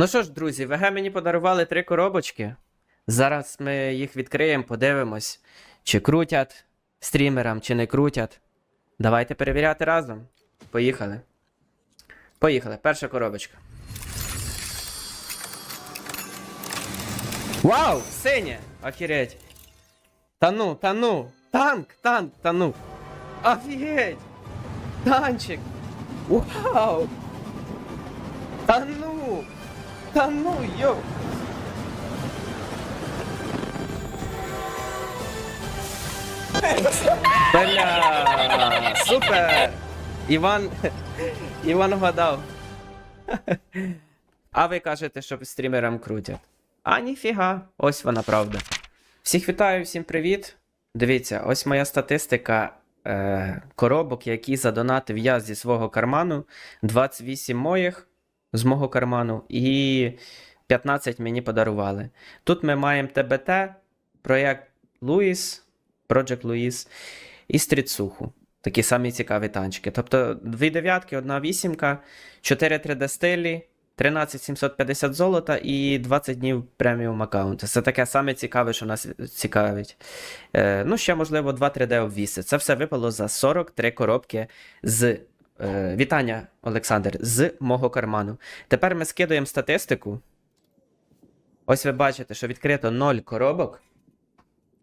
Ну що ж, друзі, ВГ мені подарували три коробочки. Зараз ми їх відкриємо, подивимось, чи крутять стрімерам, чи не крутять. Давайте перевіряти разом. Поїхали. Поїхали. Перша коробочка. Вау! Синє! Охереть! Та ну, та ну! Танк, танк, та ну! Офігеть! Танчик! Вау! Та ну! Та ну, йо! Бля! Супер! Іван. Іван вгадав. А ви кажете, що стрімерам крутять. А ніфіга, ось вона правда. Всіх вітаю, всім привіт. Дивіться, ось моя статистика е, коробок, які задонатив я зі свого карману. 28 моїх з мого карману і 15 мені подарували. Тут ми маємо ТБТ, проєкт Луїс, Project Луїс і Стріцуху. Такі самі цікаві танчики. Тобто дві дев'ятки, одна вісімка, 4 3D стилі, 13 750 золота і 20 днів преміум аккаунту. Це таке саме цікаве, що нас цікавить. Е, ну, ще, можливо, 2 3D обвіси. Це все випало за 43 коробки з. Е, вітання, Олександр, з мого карману. Тепер ми скидуємо статистику. Ось ви бачите, що відкрито 0 коробок.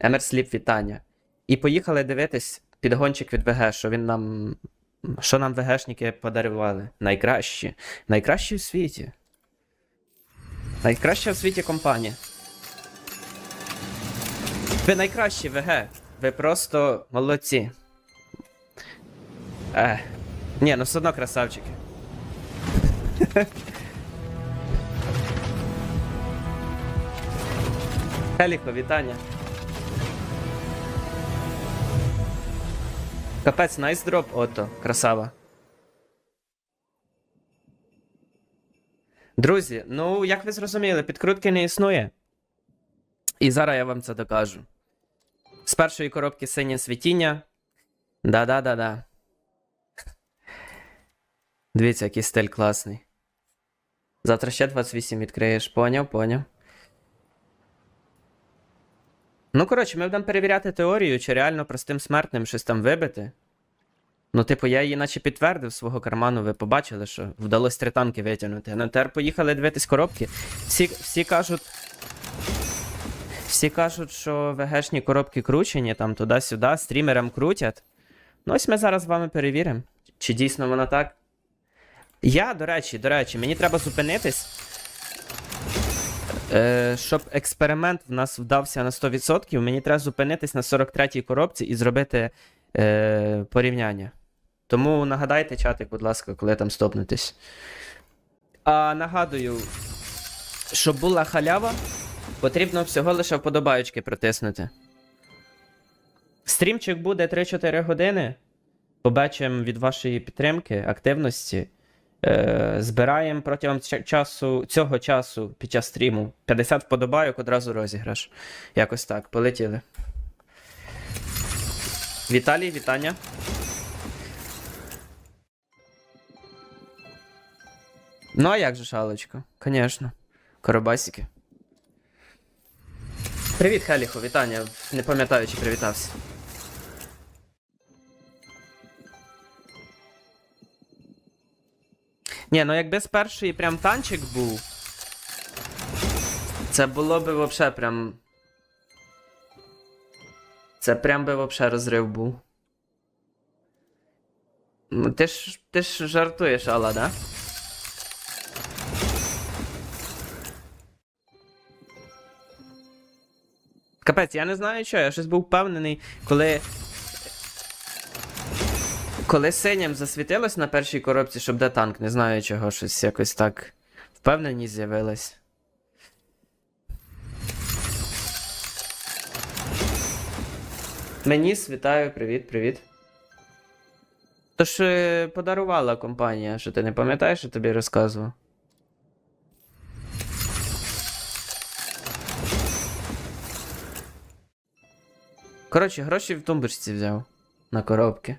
Емерсліп вітання. І поїхали дивитись підгончик від ВГ, що він нам. Що нам ВГшники подарували? Найкращі. Найкращі в світі. Найкраща в світі компанія. Ви найкращі ВГ. Ви просто молодці. Е. Ні, ну все одно красавчики. Хеліко, вітання. Капець, найс дроп, ото, красава. Друзі, ну як ви зрозуміли, підкрутки не існує. І зараз я вам це докажу. З першої коробки синє світіння. Да-да-да-да. Дивіться, який стиль класний. Завтра ще 28 відкриєш. Поняв, поняв. Ну, коротше, ми будемо перевіряти теорію, чи реально простим смертним щось там вибити. Ну, типу, я її наче підтвердив свого карману, ви побачили, що вдалося три танки витягнути. Ну, тепер поїхали дивитись коробки. Всі, всі кажуть. Всі кажуть, що ВГшні коробки кручені, там туди-сюди, стрімерам крутять. Ну, ось ми зараз з вами перевіримо, чи дійсно воно так. Я, до речі, до речі, мені треба зупинитись. Е, щоб експеримент в нас вдався на 100%, мені треба зупинитись на 43-й коробці і зробити е, порівняння. Тому нагадайте чатик, будь ласка, коли там стопнутись. А нагадую, щоб була халява, потрібно всього лише вподобаючки протиснути. Стрімчик буде 3-4 години. Побачимо від вашої підтримки, активності. Е, збираємо протягом часу, цього часу під час стріму 50 вподобайок одразу розіграш. Якось так, полетіли. Віталій, вітання. Ну, а як же шалочка? Звісно. Коробасики. Привіт, Хеліхо, вітання. Не пам'ятаю, чи привітався. Ні, ну якби з першої прям танчик був. Це було би вообще прям. Це прям би вообще розрив був. Ну, ти ж ти ж жартуєш, Алла, да? Капець, я не знаю що, я щось був впевнений, коли. Коли синім засвітилось на першій коробці, щоб де танк, не знаю чого, щось якось так впевненість з'явилась. Меніс, вітаю, привіт, привіт. Тож е, подарувала компанія, що ти не пам'ятаєш, що тобі розказував? Коротше, гроші в тумбочці взяв на коробки.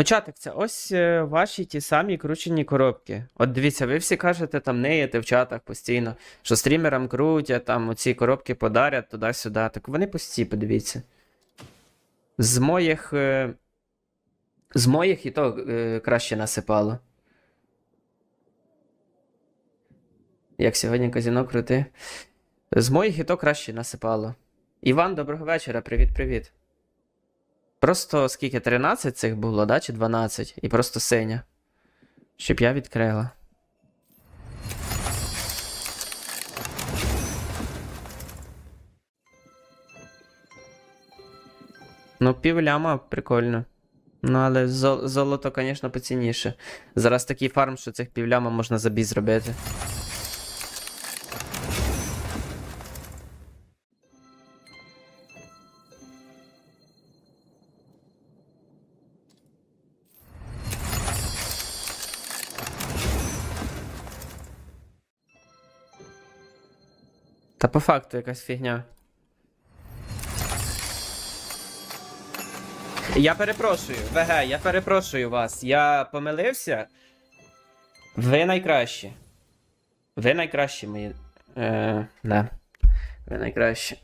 Ну, чатик, це ось е, ваші ті самі кручені коробки. От дивіться, ви всі кажете, там неєте в чатах постійно, що стрімерам крутять, там оці коробки подарять туди-сюди. Так вони пусті, подивіться. З моїх. е, З моїх і то е, краще насипало. Як сьогодні казіно крути. З моїх і то краще насипало. Іван, доброго вечора, привіт-привіт. Просто скільки 13 цих було, да? Чи 12? І просто синя. Щоб я відкрила. Ну, півляма прикольно. Ну, але золото, звісно, поцінніше. Зараз такий фарм, що цих півляма можна за бій зробити. По факту якась фігня. Я перепрошую, ВГ, я перепрошую вас. Я помилився. Ви найкращі. Ви найкращі мої. Е, да. Ви найкращі.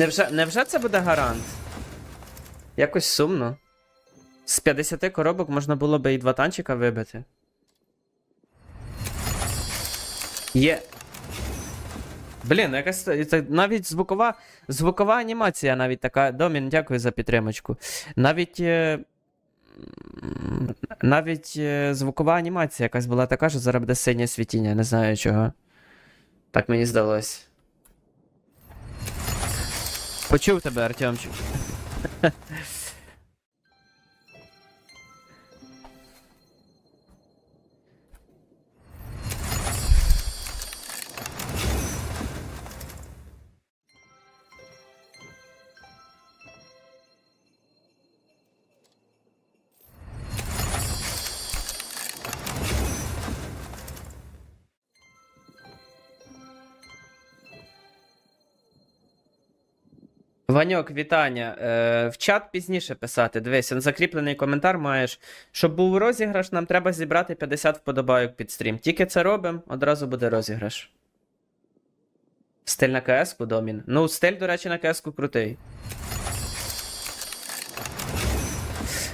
Невже, невже це буде гарант? Якось сумно. З 50 коробок можна було би і два танчика вибити. Є. Блін, якась навіть звукова звукова анімація навіть така. Домін, дякую за підтримочку. Навіть. е, Навіть е, звукова анімація якась була така, що зараз буде синє світіння, не знаю чого. Так мені здалось. Почув тебе, Артемчик. Ваньок, вітання. Е, в чат пізніше писати. Дивись, закріплений коментар маєш. Щоб був розіграш, нам треба зібрати 50 вподобайок під стрім. Тільки це робимо, одразу буде розіграш. Стиль на КС-ку, Домін. Ну, стиль, до речі, на КС-ку крутий.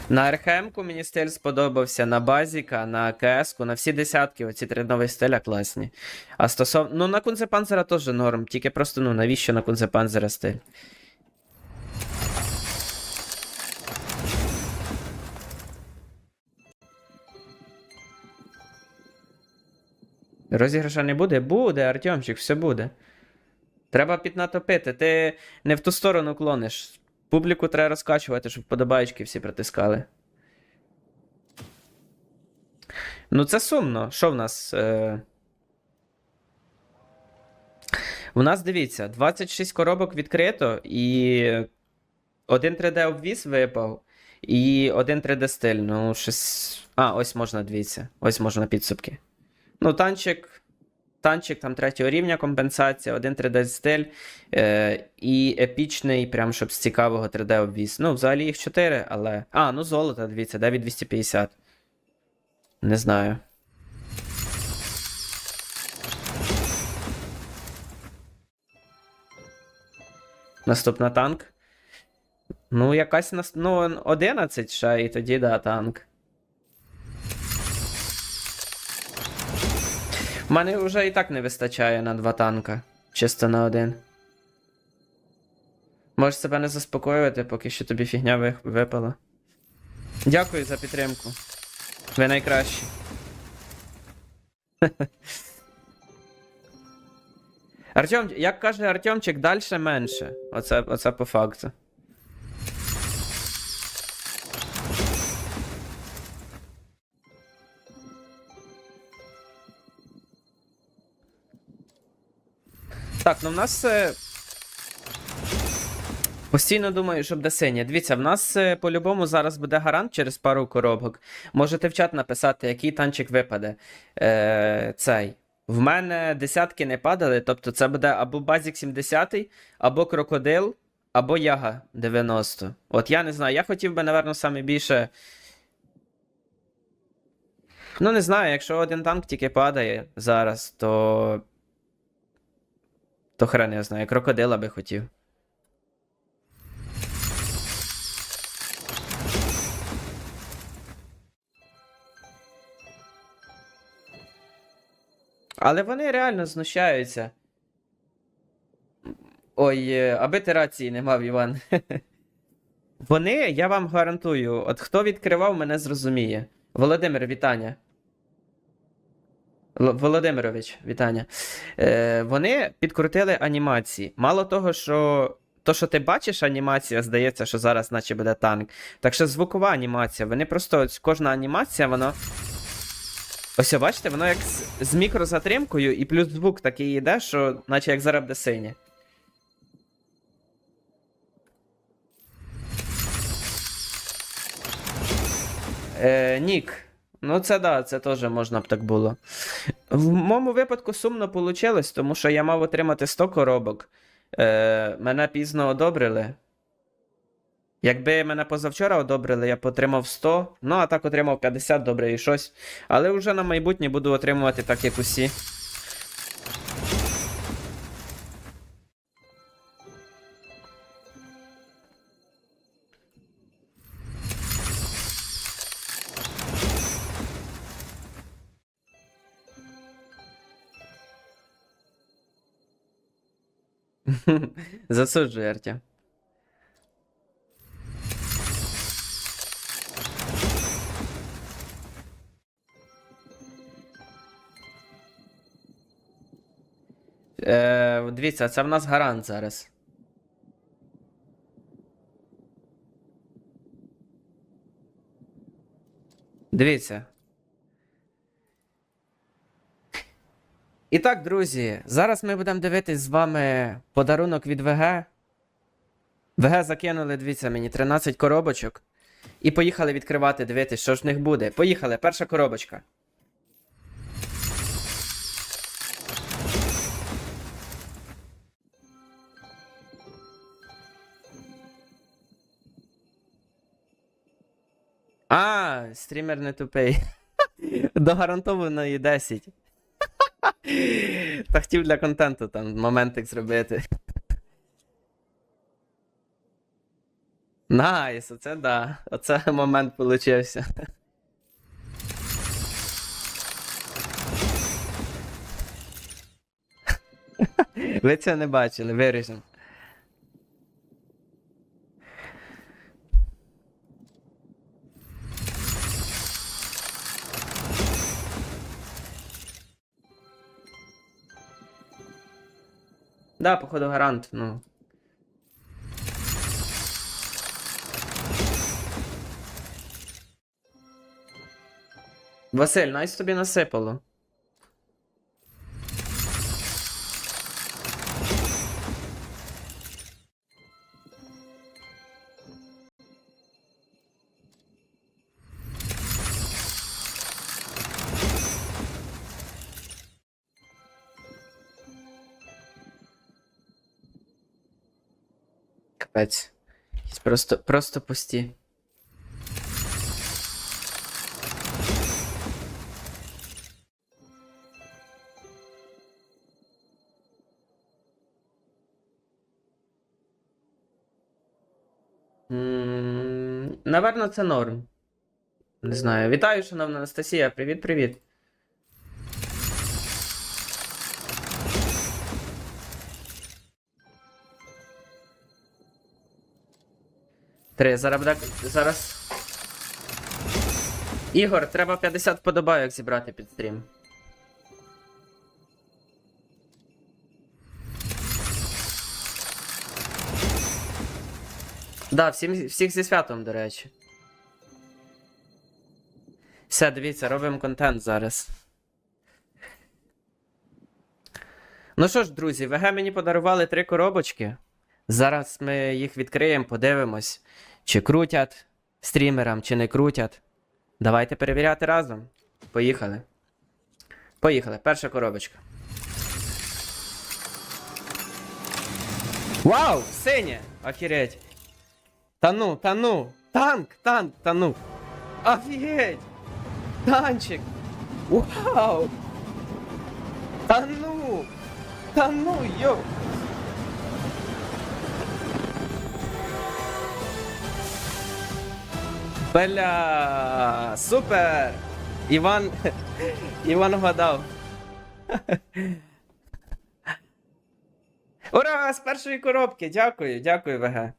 На РХМ-ку мені стиль сподобався, на базіка, на КС-ку, на всі десятки, оці три нові стиля класні. А стосовно. Ну, на Кунзепанзера теж норм, тільки просто, ну, навіщо на Кунзепанзера стиль? Розіграша не буде? Буде, Артемчик, все буде. Треба піднатопити. Ти не в ту сторону клониш. Публіку треба розкачувати, щоб подобаючки всі притискали. Ну, це сумно. Що в нас? Е... У нас, дивіться, 26 коробок відкрито, і один 3D обвіз випав, і один 3D стиль. Ну, щось. А, ось можна, дивіться. Ось можна підсумки. Ну, танчик. Танчик там третього рівня компенсація, один 3D стиль е, і епічний, прям щоб з цікавого 3D обвіз. Ну, взагалі їх 4, але. А, ну золото, дивіться, 9250. Не знаю. Наступна танк. Ну, якась нас. Ну, 11 ще, і тоді, да, танк. У мене вже і так не вистачає на два танка. Чисто на один. Можеш себе не заспокоювати, поки що тобі фігня випала. Дякую за підтримку. Ви найкращі. Артем, як каже Артемчик, далі менше. Оце, оце по факту. Так, ну в нас. е, Постійно думаю, щоб де синє. Дивіться, в нас е, по-любому зараз буде гарант через пару коробок. Можете в чат написати, який танчик випаде. Е, цей. В мене десятки не падали, тобто це буде або Базік 70, або Крокодил, або Яга 90. От я не знаю, я хотів би, напевно, саме більше. Ну, не знаю, якщо один танк тільки падає зараз, то. То хрен я знаю, крокодила би хотів. Але вони реально знущаються. Ой, е, аби ти рації не мав, Іван. Вони, я вам гарантую, от хто відкривав, мене зрозуміє. Володимир, вітання. Володимирович, вітання. Е, вони підкрутили анімації. Мало того, що то, що ти бачиш, анімація, здається, що зараз наче буде танк. Так що звукова анімація. Вони просто ось кожна анімація, воно. Ось, бачите, воно як з, мікрозатримкою, і плюс звук такий йде, що наче як зараз синє. Е, Нік. Ну, це да, це теж можна б так було. В моєму випадку сумно вийшло, тому що я мав отримати 100 коробок. Е, мене пізно одобрили. Якби мене позавчора одобрили, я б отримав 100, ну а так отримав 50, добре і щось. Але вже на майбутнє буду отримувати так, як усі. Засуджую, Артем. Е, дивіться, це в нас гарант зараз. Дивіться. І так, друзі, зараз ми будемо дивитись з вами подарунок від ВГ. ВГ закинули, дивіться мені, 13 коробочок. І поїхали відкривати, дивитись, що ж в них буде. Поїхали, перша коробочка. А, стрімер не тупий. До гарантованої 10. Та хотів для контенту там моментик зробити. Найс, оце да. Оце момент получився. Ви це не бачили, виріжемо. Да, походу гарант, ну. Василь, найс тобі насипало. Капець. Просто, просто пусті. Наверно, це норм. Не знаю. Вітаю, шановна Анастасія. Привіт, Три, зараз. Зараз. Ігор, треба 50 вподобайок зібрати під стрім. Да, всім, всіх зі святом, до речі. Все, дивіться, робимо контент зараз. Ну що ж, друзі, ВГ мені подарували три коробочки. Зараз ми їх відкриємо, подивимось, чи крутять стрімерам, чи не крутять. Давайте перевіряти разом. Поїхали. Поїхали. Перша коробочка. Вау! Синє! Охереть! Та ну, та ну! Танк, танк, та ну! Офігеть! Танчик! Вау! Та ну! Та ну, йо! Бля! Супер! Іван. Іван вгадав. Ура! З першої коробки! Дякую, дякую, ВГ.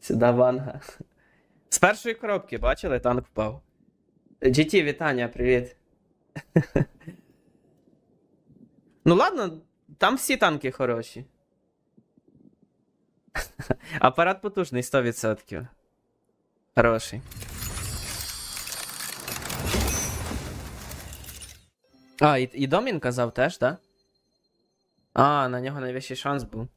Сюда ванга. З першої коробки, бачили, танк впав. GT, вітання, привіт. ну ладно, там всі танки хороші. Апарат потужний 100%. Хороший. А, і, і Домін казав теж, так? Да? А, на нього найвищий шанс був.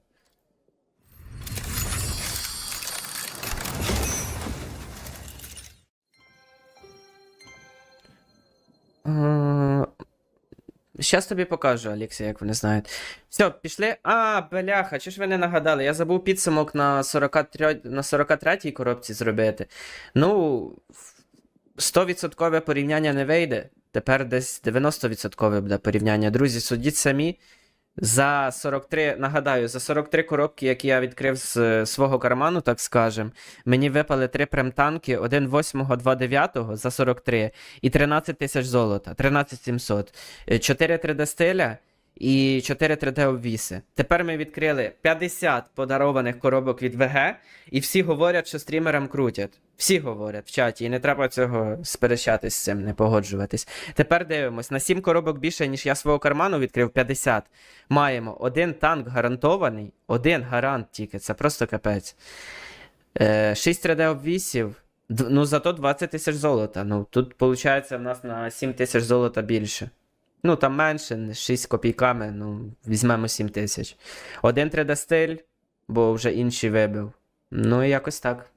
Щас тобі покажу, Олексій, як вони знають. Все, пішли. А, бляха, чи ж ви не нагадали? Я забув підсумок на 43 на 43-й коробці зробити. Ну, 100% порівняння не вийде. Тепер десь 90% буде порівняння. Друзі, судіть самі. За 43, нагадаю, за 43 коробки, які я відкрив з е, свого карману, так скажем, мені випали три премтанки, один 8, 2 9 за 43 і 13 тисяч золота, 13 700, 4 3D стиля і 4 3D обвіси. Тепер ми відкрили 50 подарованих коробок від ВГ, і всі говорять, що стрімерам крутять. Всі говорять в чаті, і не треба цього сперечатись з цим, не погоджуватись. Тепер дивимось, на 7 коробок більше, ніж я свого карману відкрив 50. Маємо один танк гарантований, один гарант тільки, це просто капець. Е, 6 3D обвісів, ну зато 20 тисяч золота. Ну тут виходить в нас на 7 тисяч золота більше. Ну там менше, 6 копійками, ну візьмемо 7 тисяч. Один 3D стиль, бо вже інший вибив. Ну, якось так.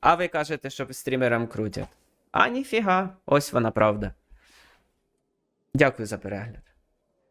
А ви кажете, що стрімерам крутять. А ніфіга, ось вона правда. Дякую за перегляд.